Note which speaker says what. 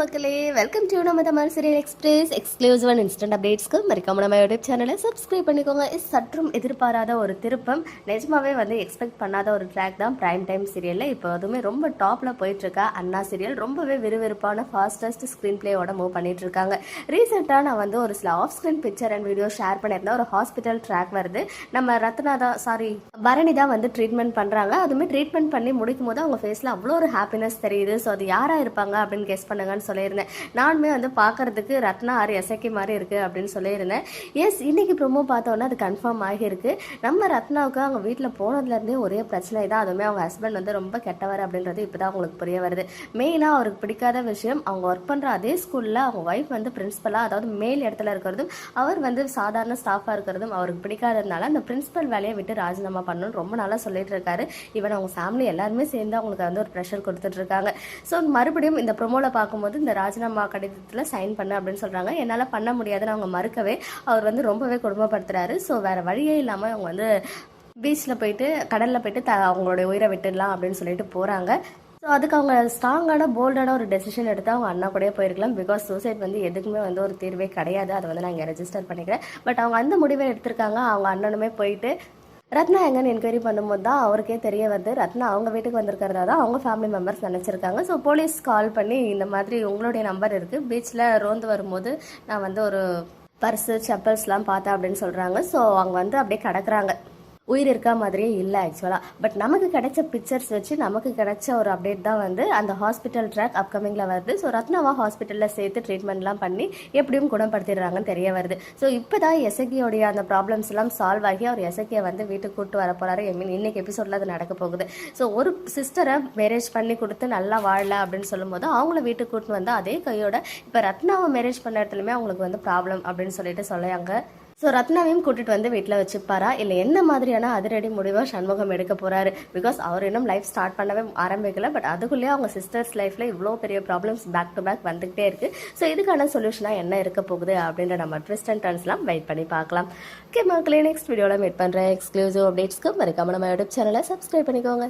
Speaker 1: மக்களே welcome to நம்ம Tamil serial express exclusive and instant அப்டேட்ஸ்க்கு மறக்காம நம்ம யூடியூப் சேனலை சப்ஸ்கிரைப் பண்ணிக்கோங்க. இது சற்றும் எதிர்பாராத ஒரு திருப்பம். நிஜமாவே வந்து எக்ஸ்பெக்ட் பண்ணாத ஒரு ட்ராக் தான் பிரைம் டைம் சீரியலில் இப்போ அதுவுமே ரொம்ப டாப்பில் போயிட்டுருக்கா. அண்ணா சீரியல் ரொம்பவே விறுவிறுப்பான ஃபாஸ்டஸ்ட் ஸ்க்ரீன் பிளேயோட மூவ் பண்ணிட்டு இருக்காங்க ரீசெண்டாக நான் வந்து ஒரு சில off screen picture and video share பண்ணியிருந்தேன். ஒரு ஹாஸ்பிட்டல் ட்ராக் வருது. நம்ம ரத்னா தான் சாரி பரணி தான் வந்து ட்ரீட்மெண்ட் பண்ணுறாங்க அதுவுமே ட்ரீட்மெண்ட் பண்ணி முடிக்கும் போது அவங்க ஃபேஸில் அவ்வளோ ஒரு ஹாப்பினஸ் தெரியுது. ஸோ அது யாராக இருப்பாங்க அப்படின்னு கெஸ் பண்ணுங்கன்னு சொல்லியிருந்தேன். நானுமே வந்து பார்க்கறதுக்கு ரத்னா ஆர் எஸ்ஐகே மாதிரி இருக்குது அப்படின்னு சொல்லியிருந்தேன். எஸ் இன்னைக்கு ப்ரோமோ பார்த்தோன்னா அது கன்ஃபார்ம் ஆகியிருக்கு. நம்ம ரத்னாவுக்கு அவங்க வீட்டில் போனதுலேருந்தே ஒரே பிரச்சனை தான். அதுவுமே அவங்க ஹஸ்பண்ட் வந்து ரொம்ப கெட்டவர் அப்படின்றது இப்போ தான் அவங்களுக்கு புரிய வருது. மெயினாக அவருக்கு பிடிக்காத விஷயம் அவங்க ஒர்க் பண்ணுற அதே ஸ்கூலில் அவங்க ஒய்ஃப் வந்து பிரின்ஸ்பலாக அதாவது மேல் இடத்துல இருக்கிறதும் அவர் வந்து சாதாரண ஸ்டாஃபாக இருக்கிறதும் அவருக்கு பிடிக்காததுனால அந்த பிரின்ஸிபல் வேலையை விட்டு ராஜினாமா பண்ணணும்னு ரொம்ப நாளாக சொல்லிட்டு இருக்காரு. ஈவன் அவங்க ஃபேமிலி எல்லாருமே சேர்ந்து அவங்களுக்கு வந்து ஒரு ப்ரெஷர் கொடுத்துட்டு இருக்காங்க. ஸோ மறுபடியும் இந்த ப்ரொமோவில் பார்க்கும்போது இந்த ராஜினாமா கடிதத்தில் சைன் பண்ண அப்படின்னு சொல்கிறாங்க என்னால் பண்ண முடியாதுன்னு அவங்க மறுக்கவே அவர் வந்து ரொம்பவே கொடுமைப்படுத்துறாரு. ஸோ வேறு வழியே இல்லாமல் அவங்க வந்து பீச்சில் போயிட்டு கடலில் போயிட்டு த அவங்களுடைய உயிரை விட்டுடலாம் அப்படின்னு சொல்லிட்டு போகிறாங்க ஸோ அதுக்கு அவங்க ஸ்ட்ராங்கான போல்டான ஒரு டெசிஷன் எடுத்து அவங்க அண்ணா கூடயே போயிருக்கலாம். பிகாஸ் சூசைட் வந்து எதுக்குமே வந்து ஒரு தீர்வே கிடையாது. அதை வந்து நான் இங்கே ரெஜிஸ்டர் பண்ணிக்கிறேன். பட் அவங்க அந்த முடிவை எடுத்திருக்காங்க. அவங்க அண்ணனுமே போயிட்டு ரத்னா எங்கன்னு என்கொயரி பண்ணும்போது தான் அவருக்கே தெரிய வருது. ரத்னா அவங்க வீட்டுக்கு வந்திருக்கிறதா தான் அவங்க ஃபேமிலி மெம்பர்ஸ் நினச்சிருக்காங்க. ஸோ போலீஸ் கால் பண்ணி இந்த மாதிரி உங்களுடைய நம்பர் இருக்குது பீச்சில் ரோந்து வரும்போது நான் வந்து ஒரு பர்ஸு செப்பல்ஸ்லாம் பார்த்தேன் அப்படின்னு சொல்கிறாங்க ஸோ அவங்க வந்து அப்படியே கிடக்குறாங்க. உயிர் இருக்கா மாதிரியே இல்லை ஆக்சுவலாக பட் நமக்கு கிடைச்ச பிக்சர்ஸ் வச்சு நமக்கு கிடைச்ச ஒரு அப்டேட் தான் வந்து அந்த ஹாஸ்பிட்டல் ட்ராக் அப்கமிங்கில் வருது. ஸோ ரத்னாவா ஹாஸ்பிட்டலில் சேர்த்து ட்ரீட்மெண்ட்லாம் பண்ணி எப்படியும் குணப்படுத்திடுறாங்கன்னு தெரிய வருது. ஸோ இப்போ தான் எசகியோடைய அந்த ப்ராப்ளம்ஸ் எல்லாம் சால்வ் ஆகி அவர் எசகியை வந்து வீட்டுக்கு கூப்பிட்டு வர போகிறாரு ஐ மீன் இன்னைக்கு எபிசோடில் அது நடக்க போகுது. ஸோ ஒரு சிஸ்டரை மேரேஜ் பண்ணி கொடுத்து நல்லா வாழல அப்படின்னு சொல்லும்போது அவங்கள வீட்டுக்கு கூட்டின்னு வந்து அதே கையோட இப்போ ரத்னாவை மேரேஜ் பண்ண இடத்துலையுமே அவங்களுக்கு வந்து ப்ராப்ளம் அப்படின்னு சொல்லிட்டு சொல்லுவாங்க ஸோ ரத்னாவையும் கூட்டிட்டு வந்து வீட்டில் வச்சுப்பாரா? இல்லை என்ன மாதிரியான அதிரடி முடிவாக சண்முகம் எடுக்க போறாரு? பிகாஸ் அவர் இன்னும் லைஃப் ஸ்டார்ட் பண்ணவே ஆரம்பிக்கல பட் அதுக்குள்ளேயே அவங்க சிஸ்டர்ஸ் லைஃப்ல இவ்வளோ பெரிய ப்ராப்ளம்ஸ் பேக் டு பேக் வந்துகிட்டே இருக்கு. ஸோ இதுக்கான சொல்யூஷனாக என்ன இருக்க போகுது அப்படின்ற நம்ம ட்விஸ்ட் அண்ட் டர்ன்ஸ்லாம் வெயிட் பண்ணி பார்க்கலாம். ஓகே மக்களே நெக்ஸ்ட் வீடியோவில் மீட் பண்ணுறேன் எக்ஸ்க்ளூசிவ் அப்டேட்ஸ்க்கு மறக்காம நம்ம யூடியூப் சேனலை சப்ஸ்கிரைப் பண்ணிக்கோங்க.